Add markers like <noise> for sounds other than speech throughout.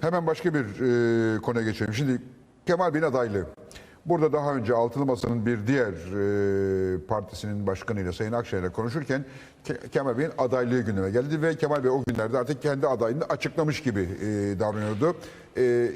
Hemen başka bir e, konuya geçelim. Şimdi Kemal Bey'in adaylığı. Burada daha önce Altılı Masa'nın bir diğer e, partisinin başkanıyla Sayın Akşener'le konuşurken Ke- Kemal Bey'in adaylığı gündeme geldi ve Kemal Bey o günlerde artık kendi adaylığını açıklamış gibi e, davranıyordu. E,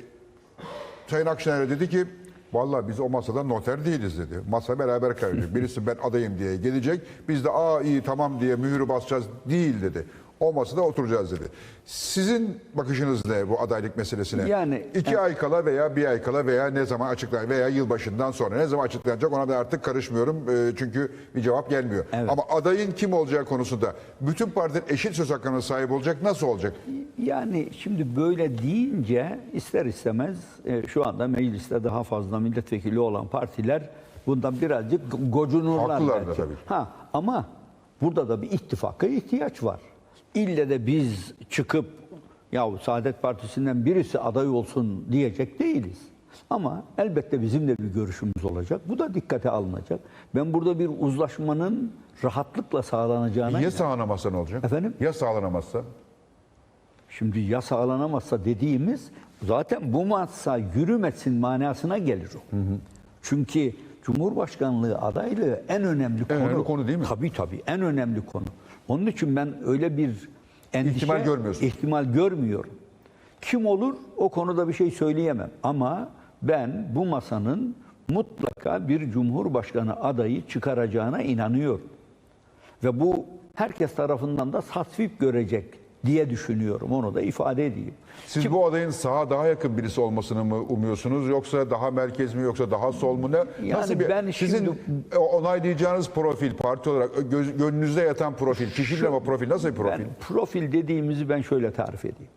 Sayın Akşener dedi ki Vallahi biz o masada noter değiliz dedi. Masa beraber karar. Birisi ben adayım diye gelecek. Biz de aa iyi tamam diye mühürü basacağız değil dedi. O masada oturacağız dedi. Sizin bakışınız ne bu adaylık meselesine? Yani- iki ay kala veya bir ay kala veya ne zaman açıklan veya yılbaşından sonra ne zaman açıklanacak ona ben artık karışmıyorum. Ee, çünkü bir cevap gelmiyor. Evet. Ama adayın kim olacağı konusunda bütün partiler eşit söz hakkına sahip olacak. Nasıl olacak? Yani şimdi böyle deyince ister istemez e, şu anda mecliste daha fazla milletvekili olan partiler bundan birazcık gocunurlar Haklılar da tabii. Ha ama burada da bir ittifaka ihtiyaç var. İlle de biz çıkıp ya Saadet Partisi'nden birisi aday olsun diyecek değiliz. Ama elbette bizim de bir görüşümüz olacak. Bu da dikkate alınacak. Ben burada bir uzlaşmanın rahatlıkla sağlanacağına Ya sağlanamazsa ne olacak? Efendim? Ya sağlanamazsa? Şimdi ya sağlanamazsa dediğimiz zaten bu masa yürümesin manasına gelir o. Çünkü Cumhurbaşkanlığı adaylığı en önemli konu. önemli konu değil mi? Tabii tabii en önemli konu. Onun için ben öyle bir endişe, İhtimal görmüyorsun. ihtimal görmüyorum. Kim olur o konuda bir şey söyleyemem. Ama ben bu masanın mutlaka bir Cumhurbaşkanı adayı çıkaracağına inanıyorum. Ve bu herkes tarafından da tasvip görecek diye düşünüyorum. Onu da ifade edeyim. Siz bu adayın sağa daha yakın birisi olmasını mı umuyorsunuz yoksa daha merkez mi yoksa daha sol mu ne? Yani bir ben sizin şimdi- onaylayacağınız profil parti olarak göz, gönlünüzde yatan profil, kişiyle ama profil nasıl bir profil? Ben profil dediğimizi ben şöyle tarif edeyim.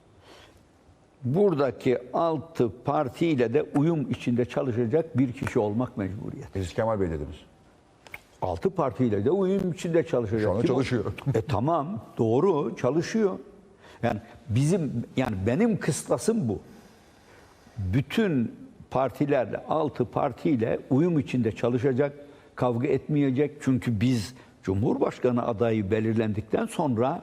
Buradaki altı partiyle de uyum içinde çalışacak bir kişi olmak mecburiyeti. Siz Kemal Bey dediniz. Altı partiyle de uyum içinde çalışacak. Şu anda Kim o? çalışıyor. E tamam doğru çalışıyor. Yani bizim yani benim kıstasım bu. Bütün partilerle altı partiyle uyum içinde çalışacak, kavga etmeyecek. Çünkü biz Cumhurbaşkanı adayı belirlendikten sonra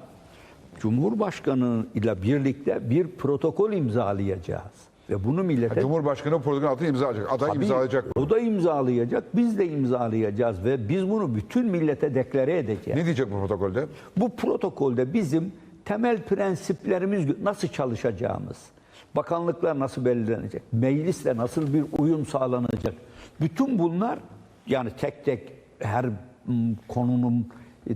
Cumhurbaşkanı ile birlikte bir protokol imzalayacağız. Ve bunu millete Cumhurbaşkanı protokol altına imza atacak. Aday Tabii, imzalayacak. O da imzalayacak, biz de imzalayacağız ve biz bunu bütün millete deklare edeceğiz. Ne diyecek bu protokolde? Bu protokolde bizim temel prensiplerimiz nasıl çalışacağımız, bakanlıklar nasıl belirlenecek, meclisle nasıl bir uyum sağlanacak. Bütün bunlar yani tek tek her konunun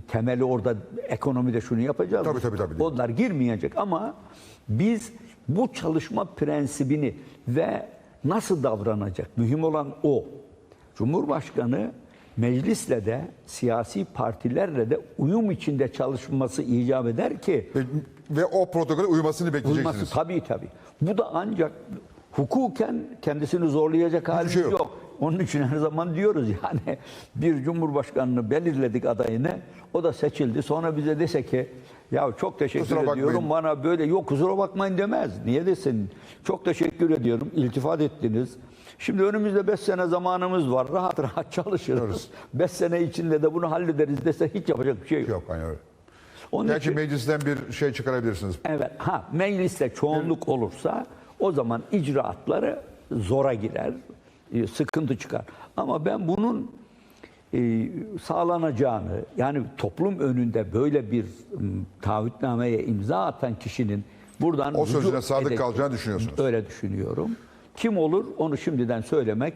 temeli orada ekonomide şunu yapacağız. Tabii, tabii, tabii. Onlar girmeyecek ama biz bu çalışma prensibini ve nasıl davranacak mühim olan o. Cumhurbaşkanı meclisle de siyasi partilerle de uyum içinde çalışması icap eder ki Ve, ve o protokole uymasını bekleyeceksiniz. Uyması tabii tabii. Bu da ancak hukuken kendisini zorlayacak halimiz şey yok. yok. Onun için her zaman diyoruz yani bir cumhurbaşkanını belirledik adayını. O da seçildi. Sonra bize dese ki ya çok teşekkür Kusura bakmayın. ediyorum bana böyle yok kusura bakmayın demez. Niye desin? Çok teşekkür ediyorum. İltifat ettiniz. Şimdi önümüzde 5 sene zamanımız var. Rahat rahat <laughs> çalışırız. 5 sene içinde de bunu hallederiz dese hiç yapacak bir şey yok. Yok öyle. Onun Gerçi için- meclisten bir şey çıkarabilirsiniz. Evet. Ha mecliste çoğunluk olursa o zaman icraatları zora girer, e, sıkıntı çıkar. Ama ben bunun e, sağlanacağını yani toplum önünde böyle bir taahhütnameye imza atan kişinin buradan O sözüne sadık edecek- kalacağını düşünüyorsunuz. Öyle düşünüyorum. Kim olur onu şimdiden söylemek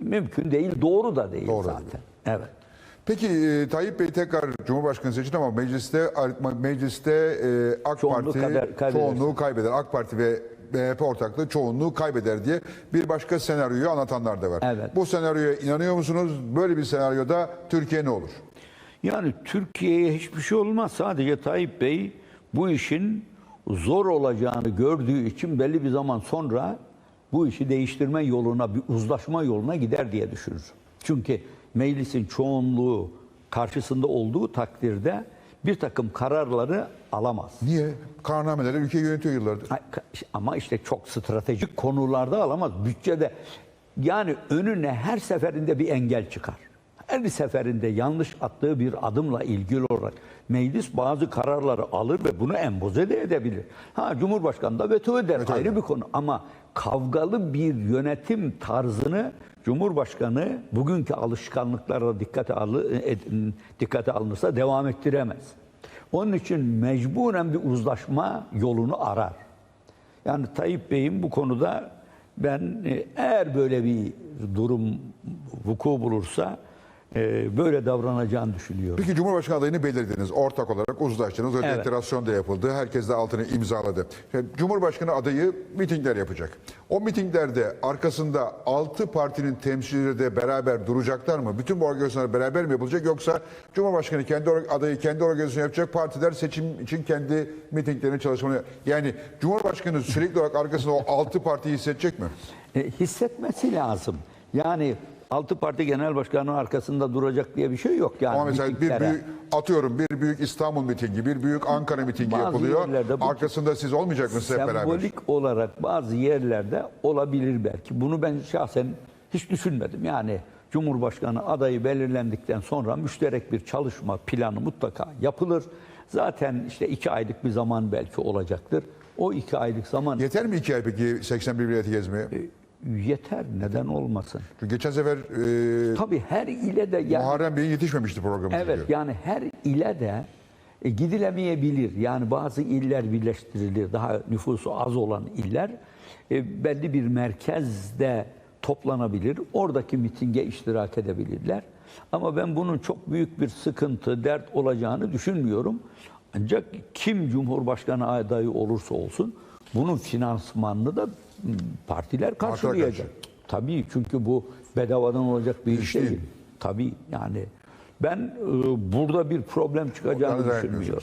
mümkün değil, doğru da değil Doğru zaten. Evet. Peki e, Tayyip Bey tekrar Cumhurbaşkanı seçildi ama mecliste mecliste e, AK Çoğunluğu Parti kader- kaybeder. çoğunluğu kaybeder. AK Parti ve MHP ortaklığı çoğunluğu kaybeder diye bir başka senaryoyu anlatanlar da var. Evet. Bu senaryoya inanıyor musunuz? Böyle bir senaryoda Türkiye ne olur? Yani Türkiye'ye hiçbir şey olmaz. Sadece Tayyip Bey bu işin zor olacağını gördüğü için belli bir zaman sonra bu işi değiştirme yoluna, bir uzlaşma yoluna gider diye düşünür. Çünkü meclisin çoğunluğu karşısında olduğu takdirde bir takım kararları alamaz. Niye? Karnameler ülkeyi yönetiyor yıllardır. Ama işte çok stratejik konularda alamaz. Bütçede yani önüne her seferinde bir engel çıkar. Her seferinde yanlış attığı bir adımla ilgili olarak meclis bazı kararları alır ve bunu empoze de edebilir. Ha Cumhurbaşkanı da veto eder Veto ayrı eder. bir konu ama kavgalı bir yönetim tarzını Cumhurbaşkanı bugünkü alışkanlıklara dikkate, alı, e, dikkate alınırsa devam ettiremez. Onun için mecburen bir uzlaşma yolunu arar. Yani Tayyip Bey'in bu konuda ben e, eğer böyle bir durum vuku bulursa e, böyle davranacağını düşünüyorum. Peki Cumhurbaşkanı adayını belirlediniz. Ortak olarak uzlaştınız. Evet. deklarasyon da yapıldı. Herkes de altını imzaladı. Şimdi Cumhurbaşkanı adayı mitingler yapacak. O mitinglerde arkasında altı partinin temsilcileri de beraber duracaklar mı? Bütün bu organizasyonlar beraber mi yapılacak? Yoksa Cumhurbaşkanı kendi adayı kendi organizasyonu yapacak. Partiler seçim için kendi mitinglerini çalışmalı. Yani Cumhurbaşkanı sürekli olarak arkasında o altı partiyi hissedecek mi? E, hissetmesi lazım. Yani altı parti genel başkanının arkasında duracak diye bir şey yok. Yani Ama mesela bir büyük atıyorum bir büyük İstanbul mitingi, bir büyük Ankara mitingi Bazı yapılıyor. bu- Arkasında siz olmayacak mısınız hep beraber? sembolik olarak bazı yerlerde olabilir belki. Bunu ben şahsen hiç düşünmedim. Yani Cumhurbaşkanı adayı belirlendikten sonra müşterek bir çalışma planı mutlaka yapılır. Zaten işte iki aylık bir zaman belki olacaktır. O iki aylık zaman Yeter mi iki ay peki 81 vilayeti gezmeye? Yeter. Neden olmasın? Çünkü geçen sefer e, Tabii her ile de yani Muharrem Bey'in yetişmemişti programı. Evet çünkü. yani her ile de e, gidilemeyebilir. Yani bazı iller birleştirilir. Daha nüfusu az olan iller e, belli bir merkezde toplanabilir. Oradaki mitinge iştirak edebilirler. Ama ben bunun çok büyük bir sıkıntı, dert olacağını düşünmüyorum. Ancak kim Cumhurbaşkanı adayı olursa olsun bunun finansmanını da partiler karşılayacak. Tabii çünkü bu bedavadan olacak bir iş değil. Tabii yani ben e, burada bir problem çıkacağını düşünmüyorum.